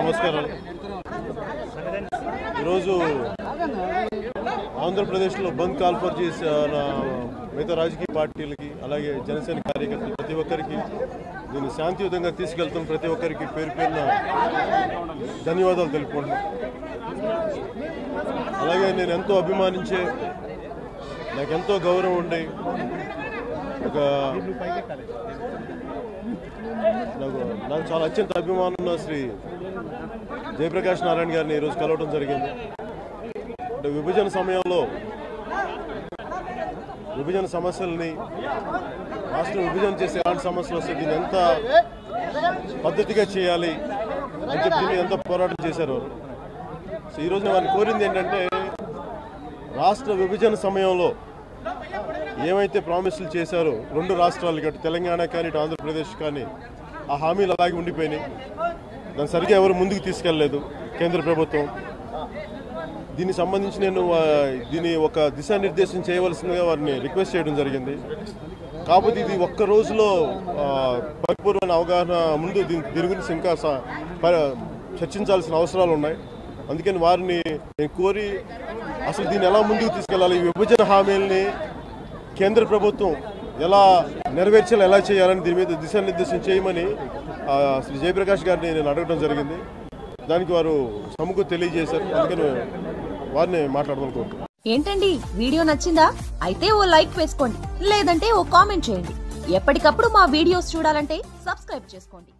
నమస్కారాలు ఈరోజు ఆంధ్రప్రదేశ్లో బంద్ కాల్ఫర్ చేసిన మిగతా రాజకీయ పార్టీలకి అలాగే జనసేన కార్యకర్తలు ప్రతి ఒక్కరికి దీన్ని శాంతియుతంగా తీసుకెళ్తున్న ప్రతి ఒక్కరికి పేరు పేరున ధన్యవాదాలు తెలుపుకుంటున్నాను అలాగే నేను ఎంతో అభిమానించే నాకు ఎంతో గౌరవం ఉండే ఒక నాకు చాలా అత్యంత అభిమానం ఉన్న శ్రీ జయప్రకాష్ నారాయణ గారిని ఈరోజు కలవడం జరిగింది. అంటే విభజన సమయంలో విభజన సమస్యల్ని రాష్ట్రం విభజన చేసే ఎలాంటి సమస్యలు వస్తే దీన్ని ఎంత పద్ధతిగా చేయాలి అని చెప్పి దీన్ని ఎంత పోరాటం చేశారు సో ఈరోజు వారిని కోరింది ఏంటంటే రాష్ట్ర విభజన సమయంలో ఏమైతే ప్రామిసులు చేశారో రెండు రాష్ట్రాలకి అటు తెలంగాణ కానీ ఇటు ఆంధ్రప్రదేశ్ కానీ ఆ హామీలు అలాగే ఉండిపోయినాయి. దాన్ని సరిగ్గా ఎవరు ముందుకు తీసుకెళ్ళలేదు కేంద్ర ప్రభుత్వం. దీనికి సంబంధించి నేను దీని ఒక దిశానిర్దేశం చేయవలసిందిగా వారిని రిక్వెస్ట్ చేయడం జరిగింది. కాకపోతే ఇది ఒక్క రోజులో ఆ, పరిపూర్ణమైన అవగాహన ముందు దీని దీని గురించి ఇంకా స- చర్చించాల్సిన అవసరాలు ఉన్నాయి. అందుకని వారిని నేను కోరి అసలు దీన్ని ఎలా ముందుకు తీసుకెళ్ళాలి? ఈ విభజన హామీల్ని కేంద్ర ప్రభుత్వం ఎలా నెరవేర్చాలి ఎలా చేయాలని దీని మీద దిశానిర్దేశం చేయమని శ్రీ జయప్రకాష్ గారిని నేను అడగడం జరిగింది. దానికి వారు సముకు తెలియజేశారు. అందుకని వారిని మాట్లాడమనుకుంటున్నాను ఏంటండి? వీడియో నచ్చిందా? అయితే ఓ లైక్ వేసుకోండి. లేదంటే ఓ కామెంట్ చేయండి. ఎప్పటికప్పుడు మా వీడియోస్ చూడాలంటే సబ్స్క్రైబ్ చేసుకోండి.